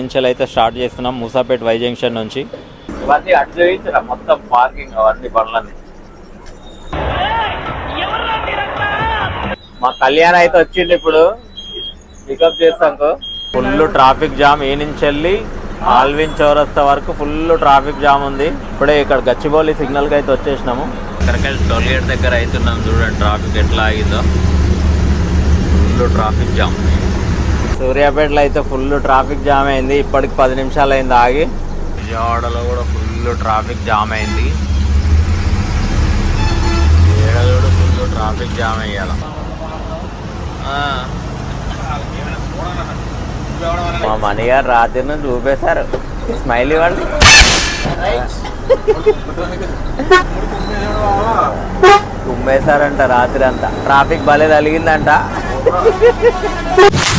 నుంచి అయితే స్టార్ట్ చేస్తున్నాం మూసాపేట్ వై జంక్షన్ నుంచి. ఇవన్నీ మొత్తం పార్కింగ్ అవన్నీ బండ్లన్నీ మా కళ్యాణ్ అయితే వచ్చింది ఇప్పుడు. పికప్ చేస్తాంకు ఫుల్ ట్రాఫిక్ జామ్ ఏ నుంచి వెళ్ళి ఆల్విన్ చౌరస్తా వరకు ఫుల్ ట్రాఫిక్ జామ్ ఉంది. ఇప్పుడే ఇక్కడ గచ్చిబౌలి సిగ్నల్కి అయితే వచ్చేసినాము. ఇక్కడికి టోల్ గేట్ దగ్గర అవుతున్నాం చూడండి ట్రాఫిక్ ఎట్లా ఆగిందో. ఫుల్ ట్రాఫిక్ జామ్ సూర్యాపేటలో అయితే ఫుల్ ట్రాఫిక్ జామ్ అయింది. ఇప్పటికి పది నిమిషాలు అయింది ఆగి. విజయవాడలో కూడా ఫుల్ ట్రాఫిక్ జామ్ అయింది. ఏడలో కూడా ఫుల్ ట్రాఫిక్ జామ్ అయ్యాల. మా మణి గారు రాత్రి నుంచి చూపేశారు. స్మైల్ ఇవ్వండి కుమ్మేశారంట రాత్రి అంతా. ట్రాఫిక్ భలే తగిలిందంట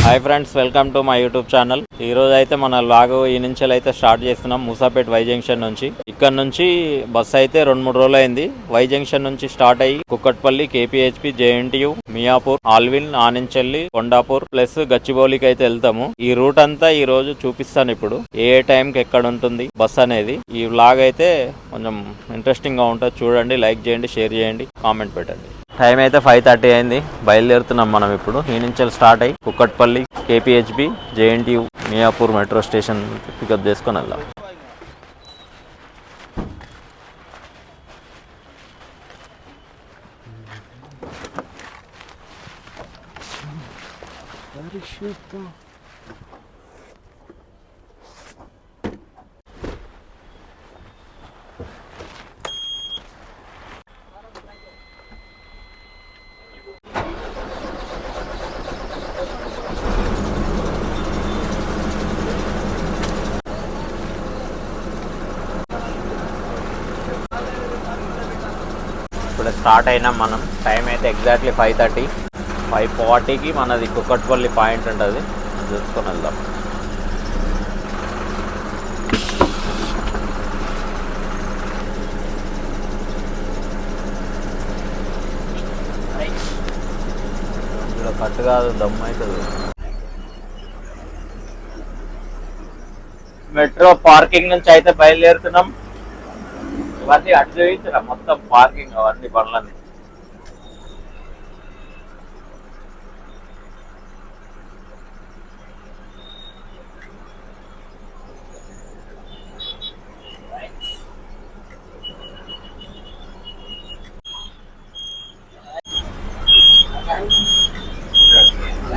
hi friends welcome to my YouTube channel ఈ రోజు అయితే మన లాగు ఈ నుంచి అయితే స్టార్ట్ చేస్తున్నాం మూసాపేట్ వై జంక్షన్ నుంచి. ఇక్కడ నుంచి బస్ అయితే రెండు మూడు రోజులు అయింది. వై జంక్షన్ నుంచి స్టార్ట్ అయ్యి Kukatpally KPHB JNTU Miyapur Allwyn ఆనించల్లి Kondapur plus గచ్చిబౌలికి అయితే వెళ్తాము. ఈ రూట్ అంతా ఈ రోజు చూపిస్తాను ఇప్పుడు. ఏ ఏ టైంకి ఎక్కడ ఉంటుంది బస్ అనేది. ఈ వ్లాగ్ అయితే కొంచెం ఇంట్రెస్టింగ్గా ఉంటుంది. చూడండి లైక్ చేయండి షేర్ చేయండి కామెంట్ పెట్టండి. టైం అయితే ఫైవ్ థర్టీ అయింది. బయలుదేరుతున్నాం మనం ఇప్పుడు. ఈ నుంచి స్టార్ట్ అయ్యి Kukatpally KPHB JNTU Miyapur metro station pickup చేసుకొని వెళ్దాం. ఇప్పుడు స్టార్ట్ అయినాం మనం టైం అయితే ఎగ్జాక్ట్లీ ఫైవ్ థర్టీ. ఫైవ్ ఫార్టీకి మనది కుక్కట్పల్లి పాయింట్ ఉంటుంది. చూసుకొని వెళ్దాం. కట్టు కాదు దమ్ము అవుతుంది. మెట్రో పార్కింగ్ నుంచి అయితే బయలుదేరుతున్నాం. ఇవన్నీ అటు చూపించిన మొత్తం పార్కింగ్ అవన్నీ బండ్లన్నీ.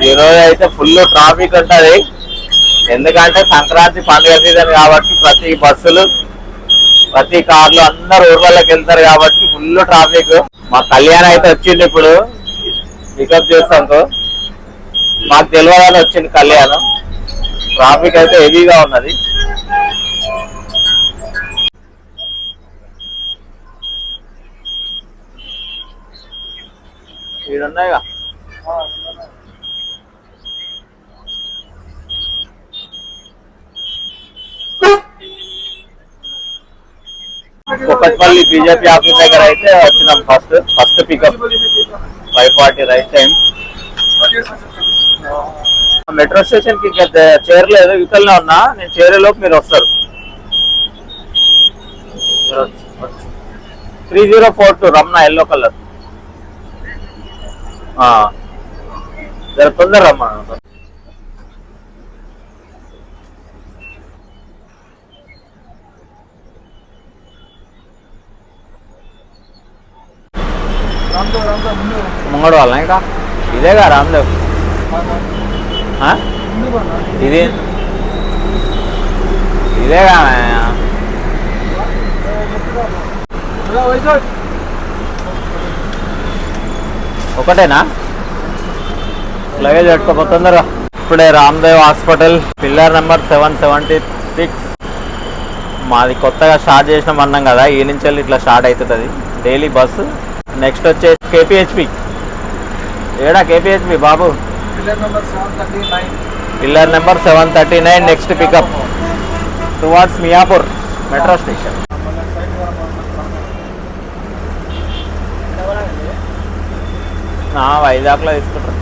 ఈ రోజు అయితే ఫుల్ ట్రాఫిక్ ఉంటది. ఎందుకంటే సంక్రాంతి పండుగ సీజన్ కాబట్టి ప్రతి బస్సులు ప్రతి కార్లు అందరు ఊర్లలోకి వెళ్తారు కాబట్టి ఫుల్ ట్రాఫిక్ మా కళ్యాణ్ అయితే వచ్చింది ఇప్పుడు. పికప్ చేస్తాను మాకు తెలియదని వచ్చింది కళ్యాణం. ట్రాఫిక్ అయితే హెవీగా ఉన్నది. ఈడున్నాయిగా కుక్కట్పల్లి బీజేపీ ఆఫీస్ దగ్గర అయితే వచ్చినాం first first pickup five forty right time metro స్టేషన్కి చేరలేదు. ఇక్కడనే ఉన్నా. నేను చేరేలోపు మీరు వస్తారు. త్రీ జీరో ఫోర్ టూ రమ్నా ఎల్లో కలర్ జర తొందర రమ్మా ముంగడు వాళ్ళ ఇంకా? ఇదేగా రామ్దేవ్? ఇది? ఇదేగా ఒకటేనా? లగేజ్ పెట్టుకోపో తొందరగా ఇప్పుడే Ramdev hospital pillar number seven seventy six. మాది కొత్తగా స్టార్ట్ చేసినాం అన్నాం కదా ఈ నుంచి వెళ్ళి ఇట్లా స్టార్ట్ అవుతుంటుంది డైలీ బస్సు. నెక్స్ట్ వచ్చేసి కేపీహెచ్పి. ఏడా కేపీహెచ్పి బాబు? Pillar number seven thirty nine. Next pickup. Towards Miyapur metro station. వైజాగ్లో తీసుకుంటారు.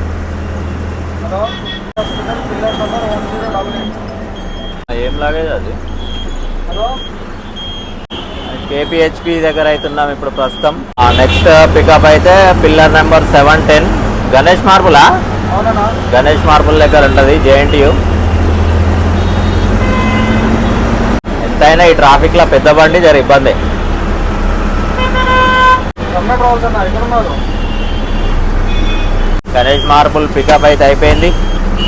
ఏం లాగేది అది? హలో? కేపీహెచ్పి దగ్గర అవుతున్నాం ఇప్పుడు ప్రస్తుతం. నెక్స్ట్ పికప్ అయితే pillar number seven ten Ganesh మార్బులా Ganesh marble దగ్గర ఉంటుంది జేఎన్టీయు ఎంతైనా ఈ ట్రాఫిక్లో పెద్ద బండి జర ఇబ్బంది. గణేష్ మార్బుల్ పికప్ అయితే అయిపోయింది.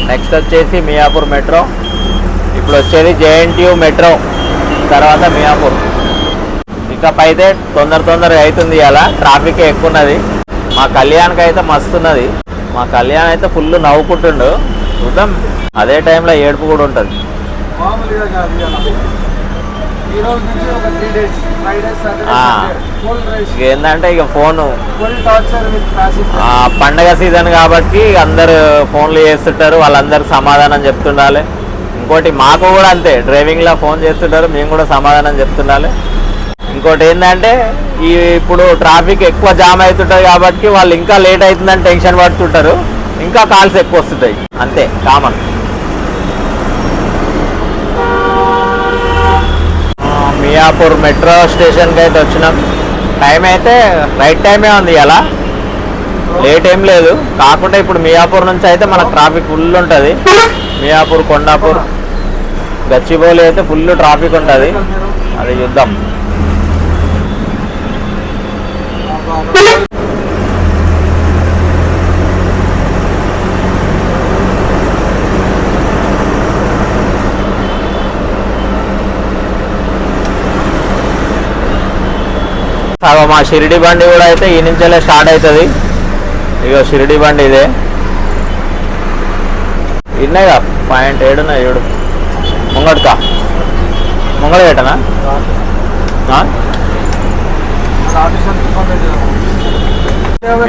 నెక్స్ట్ వచ్చేసి మియాపూర్ మెట్రో. ఇప్పుడు వచ్చేది జేఎన్టీయు మెట్రో. తర్వాత మియాపూర్. పికప్ అయితే తొందర తొందరగా అవుతుంది అలా ట్రాఫిక్ ఎక్కువ ఉన్నది మా కళ్యాణ్కి అయితే మస్తు ఉన్నది మా కళ్యాణ్ అయితే ఫుల్ నవ్వుకుంటుండు. చూద్దాం. అదే టైంలో ఏడుపు కూడా ఉంటుంది. ఏంటంటే ఇక ఫోను. పండగ సీజన్ కాబట్టి అందరు ఫోన్లు చేస్తుంటారు. వాళ్ళందరూ సమాధానం చెప్తుండాలి. ఇంకోటి మాకు కూడా అంతే. డ్రైవింగ్లో ఫోన్ చేస్తుంటారు. మేము కూడా సమాధానం చెప్తుండాలి. ఇంకోటి ఏంటంటే ఈ ఇప్పుడు ట్రాఫిక్ ఎక్కువ జామ్ అవుతుంటుంది కాబట్టి వాళ్ళు ఇంకా లేట్ అవుతుందని టెన్షన్ పడుతుంటారు. ఇంకా కాల్స్ ఎక్కువ వస్తుంటాయి. అంతే కామన్ మియాపూర్ మెట్రో స్టేషన్కి అయితే వచ్చినాం. టైం అయితే రైట్ టైమే ఉంది అలా లేట్ ఏం లేదు. కాకుండా ఇప్పుడు మియాపూర్ నుంచి అయితే మనకు ట్రాఫిక్ ఫుల్ ఉంటుంది. మియాపూర్ కొండాపూర్ గచ్చిబౌలి అయితే ఫుల్ ట్రాఫిక్ ఉంటుంది. అది చూద్దాం. మా షిరిడి బండి కూడా అయితే ఈ నుంచెల్లే స్టార్ట్ అవుతుంది. ఇగో షిరిడి బండి ఇదే. ఇన్నాయిగా పాయింట్ ఏడున్నాయి ఏడు ముంగడుకా ముంగడ పెట్టనా?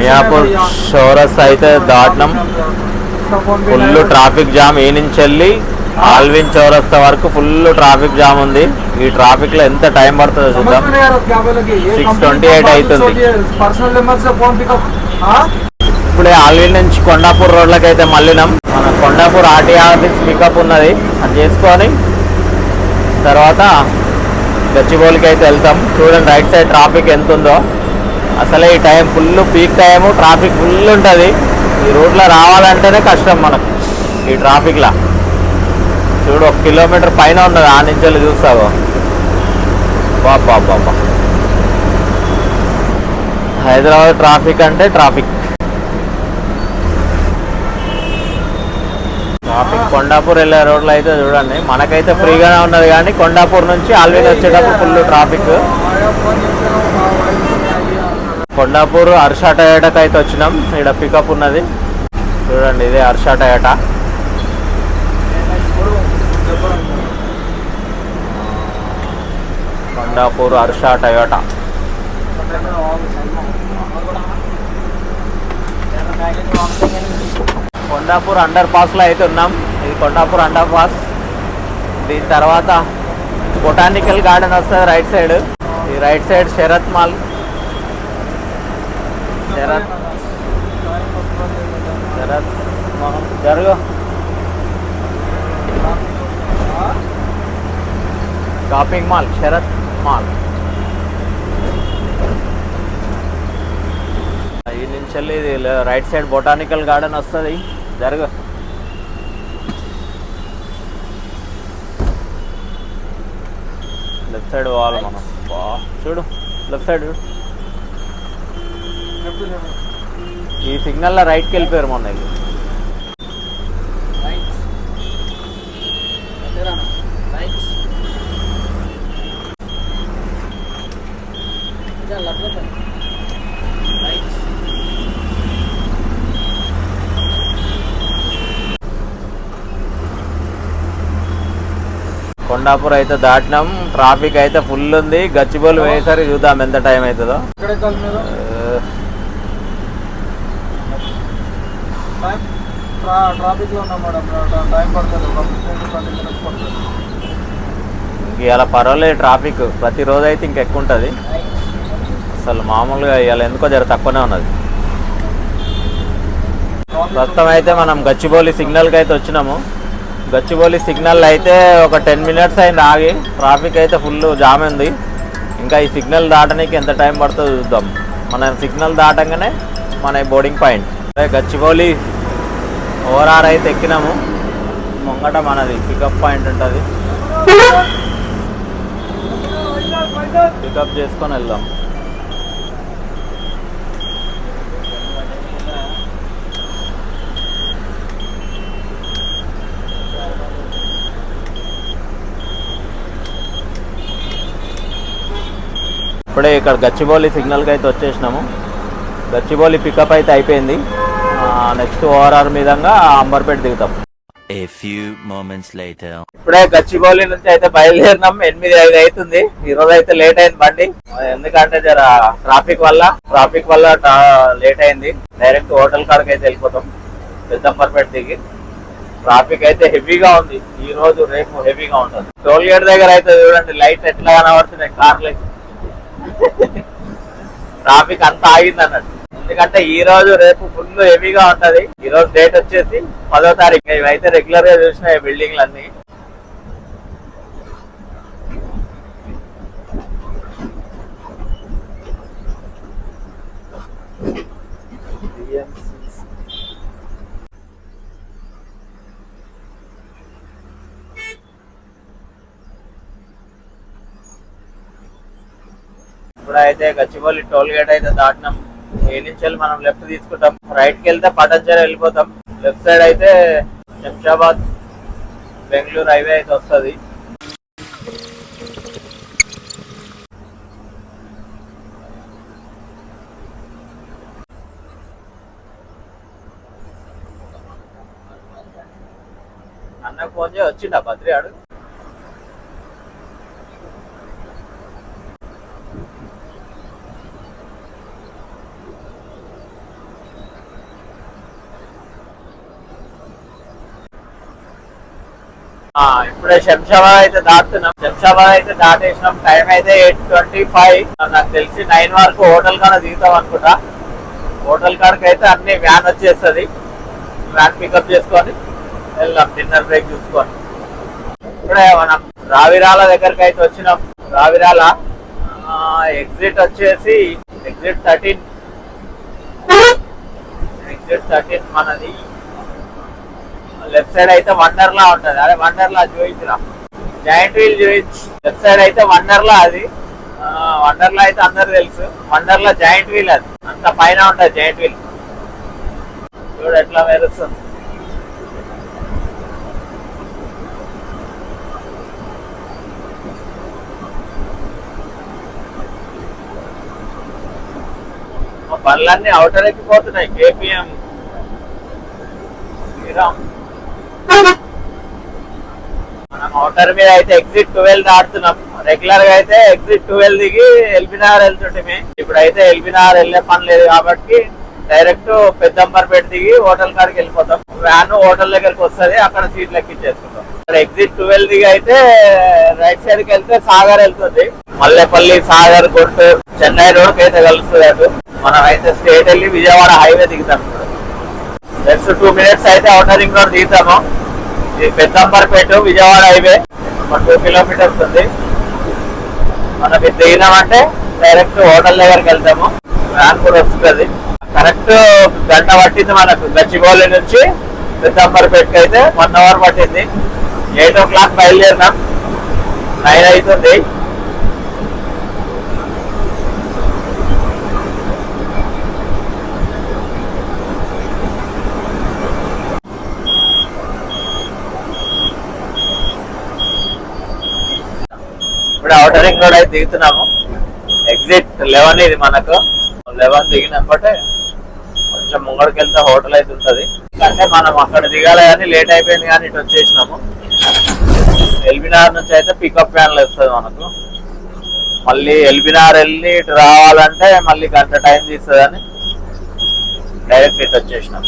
మియాపూర్ షోరస్ అయితే దాటినం. ఫుల్ ట్రాఫిక్ జామ్ ఈ నుంచి వెళ్ళి ఆల్విన్ చౌరస్తా వరకు ఫుల్ ట్రాఫిక్ జామ్ ఉంది. ఈ ట్రాఫిక్లో ఎంత టైం పడుతుందో చూద్దాం. సిక్స్ ట్వంటీ ఎయిట్ అవుతుంది. ఇప్పుడే ఆల్విన్ నుంచి కొండాపూర్ రోడ్లకి అయితే మళ్ళినాం. మన కొండాపూర్ ఆర్టీ ఆఫీస్ పికప్ ఉన్నది. అది చేసుకొని తర్వాత గచ్చిబౌలికి అయితే వెళ్తాం. చూడండి రైట్ సైడ్ ట్రాఫిక్ ఎంత ఉందో అసలే ఈ time full peak time traffic full ఉంటుంది. ఈ రోడ్లో రావాలంటేనే కష్టం మనకు ఈ ట్రాఫిక్లో చూడు ఒక కిలోమీటర్ పైన ఉన్నది ఆ నుంచి వెళ్ళి చూస్తావు. బాబా బాబా హైదరాబాద్ ట్రాఫిక్ అంటే ట్రాఫిక్ ట్రాఫిక్ కొండాపూర్ వెళ్ళే రోడ్లో అయితే చూడండి. మనకైతే ఫ్రీగానే ఉన్నది కానీ కొండాపూర్ నుంచి ఆల్వేజ్ వచ్చేటప్పుడు ఫుల్ ట్రాఫిక్ కొండాపూర్ అర్షాట టయాటకు అయితే వచ్చినాం. ఇక్కడ పికప్ ఉన్నది. చూడండి ఇదే అర్షాట ఏట. కొండాపూర్ అర్షాట టయోటా కొండాపూర్ అండర్ పాస్లో అయితే ఉన్నాం. కొండాపూర్ అండర్ పాస్ దీని తర్వాత బొటానికల్ గార్డెన్ వస్తుంది రైట్ సైడ్. ఈ right side Sarath mall. Sarath. Sarath జరుగు. Shopping mall Sarath mall. ఈ నుంచి వెళ్ళి ఇది రైట్ సైడ్ బొటానికల్ గార్డెన్ వస్తుంది. జరుగు. లెఫ్ట్ సైడ్ పోవాలి మనం. బా, చూడు లెఫ్ట్ సైడ్ చూడు. ఈ సిగ్నల్లో రైట్కి వెళ్ళిపోయారు మొన్న వీళ్ళు. కొండాపూర్ అయితే దాటినాం. ట్రాఫిక్ అయితే ఫుల్ ఉంది. గచ్చిబౌలి వేసరి చూద్దాం ఎంత టైం అవుతుందో. ఇవాళ పర్వాలేదు ట్రాఫిక్. ప్రతిరోజు అయితే ఇంకా ఎక్కువ ఉంటుంది. అసలు మామూలుగా ఇవాళ ఎందుకో జర తక్కువనే ఉన్నది. ప్రస్తుతం అయితే మనం గచ్చిబౌలి సిగ్నల్కి అయితే వచ్చినాము. గచ్చిబౌలి సిగ్నల్ అయితే ఒక టెన్ మినిట్స్ అయింది ఆగి. ట్రాఫిక్ అయితే ఫుల్ జామ్ ఉంది. ఇంకా ఈ సిగ్నల్ దాటడానికి ఎంత టైం పడుతుందో చూద్దాం. మన సిగ్నల్ దాటంగానే మన బోర్డింగ్ పాయింట్ గచ్చిబౌలి ఓవరార్ అయితే ఎక్కినాము. ముంగట మనది పికప్ పాయింట్ ఉంటుంది. పికప్ చేసుకొని వెళ్దాం. ఇప్పుడే ఇక్కడ గచ్చిబౌలి సిగ్నల్కి అయితే వచ్చేసినాము. గచ్చిబౌలి పికప్ అయితే అయిపోయింది. నెక్స్ట్ ఓఆర్ఆర్ మీదంగా అంబర్పేట దిగుతాం. A few moments later. ఇప్పుడే గచ్చిబౌలి నుంచి అయితే బయలుదేరినాం. ఎనిమిది ఐదు అవుతుంది. ఈ రోజు అయితే లేట్ అయింది బండి. ఎందుకంటే జర ట్రాఫిక్ వల్ల ట్రాఫిక్ వల్ల లేట్ అయింది. డైరెక్ట్ హోటల్ కాడికి అయితే వెళ్ళిపోతాం. పెద్దంబర్పేట దిగి. ట్రాఫిక్ అయితే హెవీగా ఉంది. ఈ రోజు రేపు హెవీగా ఉంటుంది. టోల్ గేట్ దగ్గర అయితే చూడండి లైట్ ఎట్లా కనబడుతున్నాయి కార్లు ట్రాఫిక్ అంతా ఆగింది అన్నట్టు ఎందుకంటే ఈ రోజు రేపు ఫుల్ హెవీగా ఉంటది ఈ రోజు డేట్ వచ్చేసి పదో తారీఖు. ఇవైతే రెగ్యులర్గా చూసిన బిల్డింగ్లు అన్ని ఇప్పుడైతే గచ్చిబౌలి టోల్ గేట్ అయితే దాటినాం. ఏ నుంచి మనం లెఫ్ట్ తీసుకుంటాం. రైట్కి వెళ్తే పటంచర్ వెళ్ళిపోతాం. లెఫ్ట్ సైడ్ అయితే శంషాబాద్ బెంగళూరు హైవే అయితే వస్తుంది. అన్న ఫోన్ చేసి వచ్చిండా బద్రి ఆడు ఆ, ఇప్పుడు శంషాబాద్ అయితే దాటుతున్నాం. శంషాబాద్ అయితే దాటేసినాం. టైం అయితే ఎయిట్ ట్వంటీ ఫైవ్ నాకు తెలిసి నైన్ వరకు హోటల్ కాడ దిగుతాం అనుకుంటా. హోటల్ కాడకి అయితే అన్ని వ్యాన్ వచ్చేస్తుంది. వ్యాన్ పికప్ చేసుకొని వెళ్దాం డిన్నర్ బ్రేక్ చూసుకొని. ఇప్పుడే మనం రావిరాల దగ్గరికి అయితే వచ్చినాం. రావిరాల ఎగ్జిట్ వచ్చేసి ఎగ్జిట్ థర్టీన్ ఎగ్జిట్ థర్టీన్ మనది. లెఫ్ట్ సైడ్ అయితే వండర్లా ఉంటది. అదే వండర్ లా చూపించిన జాయింట్ వీల్ చూపించి లెఫ్ట్ సైడ్ అయితే వండర్లా అది. వండర్ లా అయితే అందరు తెలుసు. వండర్లా జాయింట్ వీల్ అది. అంత పైన ఉంటది జాయింట్ వీల్ చూడు ఎట్లా మెరుస్తుంది. పనులన్నీ బండ్లన్నీ అవుటర్ ఎక్కిపోతున్నాయి. కేపీఎం శ్రీరామ్. మనం అవుటర్ మీద అయితే ఎగ్జిట్ ట్వెల్వ్ దాటుతున్నాం రెగ్యులర్గా అయితే ఎగ్జిట్ ట్వెల్వ్ దిగి ఎల్బినార్ వెళ్తుంటే ఇప్పుడు అయితే ఎల్బినార్ వెళ్ళే పని లేదు కాబట్టి డైరెక్ట్ పెద్దంబర్పేట దిగి హోటల్ కాడికి వెళ్ళిపోతాం. వ్యాన్ హోటల్ దగ్గరికి వస్తుంది అక్కడ సీట్లు ఎక్కించేసుకుంటాం ఇక్కడ ఎగ్జిట్ ట్వెల్వ్ దిగి అయితే రైట్ సైడ్కి వెళ్తే సాగర్ వెళ్తుంది. మల్లెపల్లి సాగర్ గుంటూరు చెన్నై రోడ్ అయితే కలుస్తుంది అటు. మనం అయితే స్టేట్ వెళ్ళి విజయవాడ హైవే దిగుతాం. ఇప్పుడు టూ మినిట్స్ అయితే అవుటర్ రింగ్ రోడ్ దిగుతాము. ఇది పెద్దంబర్పేట విజయవాడ హైవే. ఒక టూ కిలోమీటర్స్ ఉంది. మనకి దిగినామంటే డైరెక్ట్ హోటల్ దగ్గరికి వెళ్తాము. వ్యాన్ కూడా వస్తుంది. కరెక్ట్ గంట పట్టింది మనకు. గచ్చిబౌలి నుంచి పెద్దంబర్పేటకి అయితే వన్ అవర్ పట్టింది. ఎయిట్ ఓ క్లాక్ బయలుదేరినాం. నైన్ అవుతుంది. ఇప్పుడు అవుటర్ రింగ్ రోడ్ అయితే దిగుతున్నాము. ఎగ్జిట్ లెవెన్ ఇది మనకు. లెవెన్ దిగినప్పటే కొంచెం ముంగడికి వెళ్తే హోటల్ అయితే ఉంటుంది. అంటే మనం అక్కడ దిగాలి కానీ లేట్ అయిపోయింది కానీ ఇటు వచ్చేసినాము. ఎల్బినార్ నుంచి అయితే పికప్ వ్యాన్లు వస్తుంది మనకు. మళ్ళీ ఎల్బినార్ వెళ్ళి ఇటు రావాలంటే మళ్ళీ గంట టైం తీస్తుంది అని డైరెక్ట్ ఇటు వచ్చేసినాం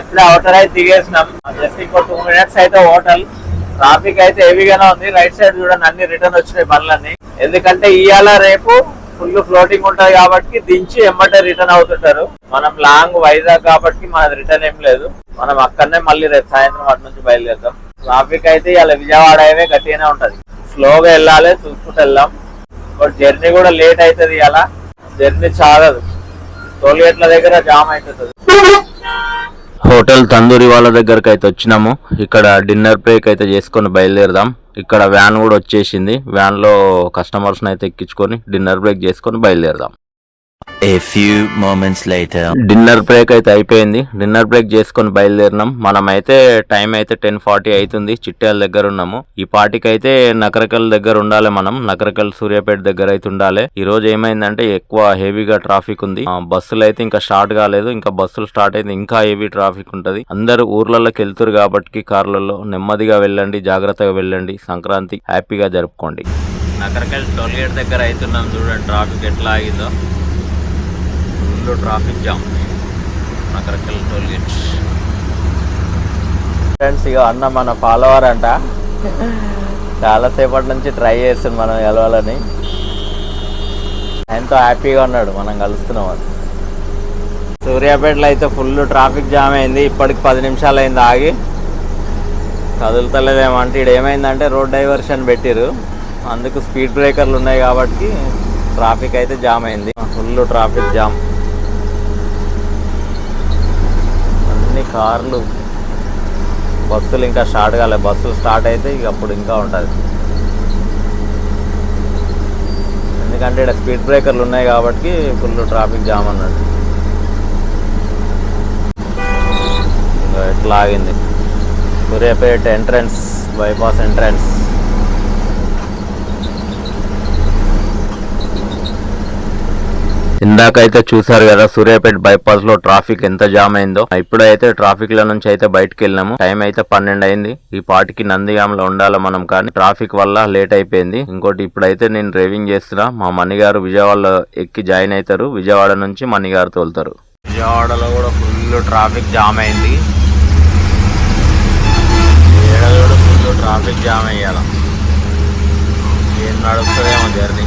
ఇప్పుడే అవుటర్ అయితే దిగేసినాం. జస్ట్ ఇంకో టూ మినిట్స్ అయితే హోటల్ ట్రాఫిక్ అయితే హెవీగానే ఉంది. రైట్ సైడ్ చూడండి అన్ని రిటర్న్ వచ్చినాయి బండ్లన్నీ. ఎందుకంటే ఇవాళ రేపు ఫుల్ ఫ్లోటింగ్ ఉంటది కాబట్టి దించి ఎమ్మటే రిటర్న్ అవుతుంటారు. మనం లాంగ్ వైజాగ్ కాబట్టి మనది రిటర్న్ ఏం లేదు. మనం అక్కడనే మళ్ళీ రేపు సాయంత్రం అటు నుంచి బయలుదేరుతాం. ట్రాఫిక్ అయితే ఇలా విజయవాడ హైవే గట్టిగానే ఉంటది. స్లోగా వెళ్ళాలి చూసుకుంటూ వెళ్దాం. బట్ జర్నీ కూడా లేట్ అవుతుంది ఇలా జర్నీ చాలదు. టోల్గేట్ల దగ్గర జామ్ అవుతుంది హోటల్ తందూరి వాళ్ళ దగ్గరకు అయితే వచ్చినాము. ఇక్కడ డిన్నర్ బ్రేక్ అయితే చేసుకొని బయలుదేరదాం. ఇక్కడ వ్యాన్ కూడా వచ్చేసింది. వ్యాన్లో కస్టమర్స్ని అయితే ఎక్కించుకొని డిన్నర్ బ్రేక్ చేసుకొని బయలుదేరదాం. A few moments later. Dinner break అయితే అయిపోయింది. డిన్నర్ బ్రేక్ చేసుకొని బయలుదేరినాం. మనం అయితే టైం అయితే టెన్ ఫార్టీ అవుతుంది చిట్యాల దగ్గర ఉన్నాము. ఈ పార్టీకి అయితే నకరకల్ దగ్గర ఉండాలి మనం. నకరకల్ సూర్యాపేట దగ్గర అయితే ఉండాలి. ఈ రోజు ఏమైందంటే ఎక్కువ హెవీగా ట్రాఫిక్ ఉంది. బస్సులు అయితే ఇంకా స్టార్ట్ కాలేదు. ఇంకా బస్సులు స్టార్ట్ అయితే ఇంకా హెవీ ట్రాఫిక్ ఉంటది. అందరూ ఊర్లలోకి వెళ్తురు కాబట్టి కార్లలో నెమ్మదిగా వెళ్ళండి జాగ్రత్తగా వెళ్ళండి. సంక్రాంతి హ్యాపీగా జరుపుకోండి. నకరకల్ టోల్గేట్ దగ్గర అవుతున్నాం చూడండి. ట్రాఫిక్ ఎట్లా ఆగిందో. Full traffic jam Nakrekal toll gate friends ఇక అన్న మన ఫాలోవర్ అంట. చాలాసేపటి నుంచి ట్రై చేస్తుంది మనం కలవాలని ఎంతో హ్యాపీగా ఉన్నాడు మనం కలుస్తున్నాం సూర్యాపేటలో అయితే ఫుల్ ట్రాఫిక్ జామ్ అయింది. ఇప్పటికి పది నిమిషాలు అయింది ఆగి. కదులుతలేదేమంటే ఇక్కడ ఏమైందంటే రోడ్ డైవర్షన్ పెట్టిరు అందుకు స్పీడ్ బ్రేకర్లు ఉన్నాయి కాబట్టి ట్రాఫిక్ అయితే జామ్ అయింది. ఫుల్ ట్రాఫిక్ జామ్ అన్ని కార్లు బస్సులు ఇంకా స్టార్ట్ కాలే. బస్సులు స్టార్ట్ అయితే ఇక అప్పుడు ఇంకా ఉంటుంది. ఎందుకంటే ఇక్కడ స్పీడ్ బ్రేకర్లు ఉన్నాయి కాబట్టి ఫుల్ ట్రాఫిక్ జామ్ అన్నట్టు. ఎట్లా ఆగింది? Suryapet entrance bypass entrance. ఇందాకైతే చూసారు కదా సూర్యాపేట బైపాస్లో ట్రాఫిక్ ఎంత జామ్ అయిందో. ఇప్పుడైతే ట్రాఫిక్లో నుంచి అయితే బయటకు వెళ్ళాము టైం అయితే పన్నెండు అయింది. ఈ పాటికి నందిగాంలో ఉండాలి మనం కానీ ట్రాఫిక్ వల్ల లేట్ అయిపోయింది. ఇంకోటి ఇప్పుడైతే నేను డ్రైవింగ్ చేస్తున్నా. మా మణిగారు విజయవాడలో ఎక్కి జాయిన్ అవుతారు. విజయవాడ నుంచి మణిగారు తోలుతారు. విజయవాడలో కూడా ఫుల్ ట్రాఫిక్ జామ్ అయింది. కూడా ఫుల్ ట్రాఫిక్ జామ్ అయ్యాల. ఏం నడుస్తుందేమో జర్నీ.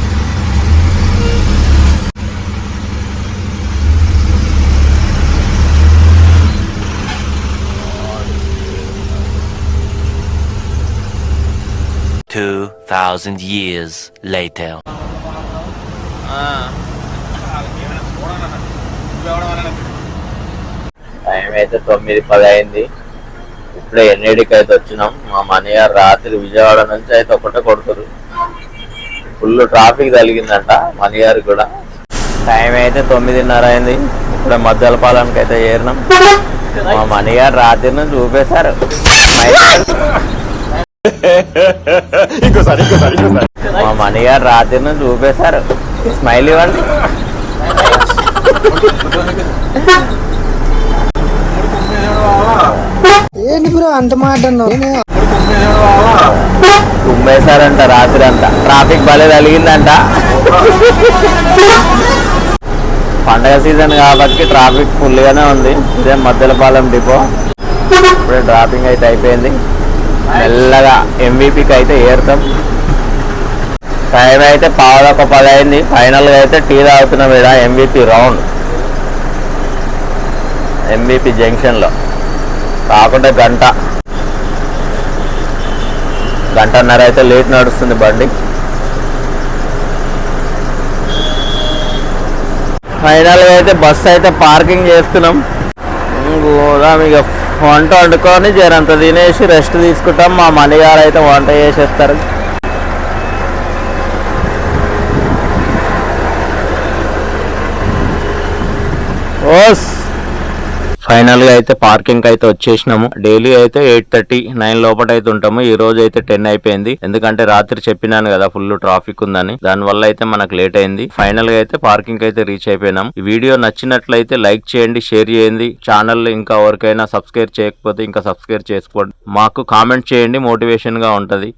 Two thousand years later. Time అయితే తొమ్మిది పది అయింది ఇప్పుడే ఎన్నిటికి అయితే వచ్చినాం మా మనయ్య రాత్రి విజయవాడ నుంచి అయితే ఒకటే కొడుతురు. ఫుల్ ట్రాఫిక్ తగిలిందంట మనయ్యారు కూడా. టైం అయితే తొమ్మిదిన్నర అయింది. ఇప్పుడే మద్దలపాలెంకి అయితే చేరినాం. మా మనయ్యారు రాత్రి నుంచి చూపేశారు మా మనయ్యారు రాత్రి నుంచి చూపేశారు. స్మైల్ ఇవ్వండి. ఏంటి బ్రో అంత మాట తుమ్మేశారంట రాత్రి అంతా. ట్రాఫిక్ భలే తగిలిందంట. పండగ సీజన్ కాబట్టి ట్రాఫిక్ ఫుల్గానే ఉంది. ఇదే మద్దెలపాలెం డిపో. ఇప్పుడే డ్రాపింగ్ అయితే అయిపోయింది. మెల్లగా ఎంవీపీకి అయితే ఏరుతాం. టైం అయితే పావుదొక పది అయింది ఫైనల్గా అయితే టీ తాగుతున్నాం ఇక్కడ ఎంవీపీ రౌండ్ ఎంవీపీ జంక్షన్లో కాకుండా గంట. గంటన్నర అయితే లేట్ నడుస్తుంది బండి. ఫైనల్గా అయితే బస్సు అయితే పార్కింగ్ చేస్తున్నాం. గోదాం ఇక వంట వండుకొని జరంత తినేసి రెస్ట్ తీసుకుంటాం. మా మనీ గారు అయితే వంట చేసేస్తారు. ఓస్! ఫైనల్గా అయితే పార్కింగ్ అయితే వచ్చేసినాము. డైలీ అయితే ఎయిట్ థర్టీ నైన్ లోపల అయితే ఉంటాము. ఈ రోజు అయితే టెన్ అయిపోయింది. ఎందుకంటే రాత్రి చెప్పినాను కదా ఫుల్ ట్రాఫిక్ ఉందని. దాని వల్ల అయితే మనకు లేట్ అయింది. ఫైనల్గా అయితే పార్కింగ్ అయితే రీచ్ అయిపోయినాం. ఈ వీడియో నచ్చినట్లయితే లైక్ చేయండి షేర్ చేయండి. ఛానల్ ఇంకా ఎవరికైనా సబ్స్క్రైబ్ చేయకపోతే ఇంకా సబ్స్క్రైబ్ చేసుకోండి. మాకు కామెంట్ చేయండి మోటివేషన్గా ఉంటది.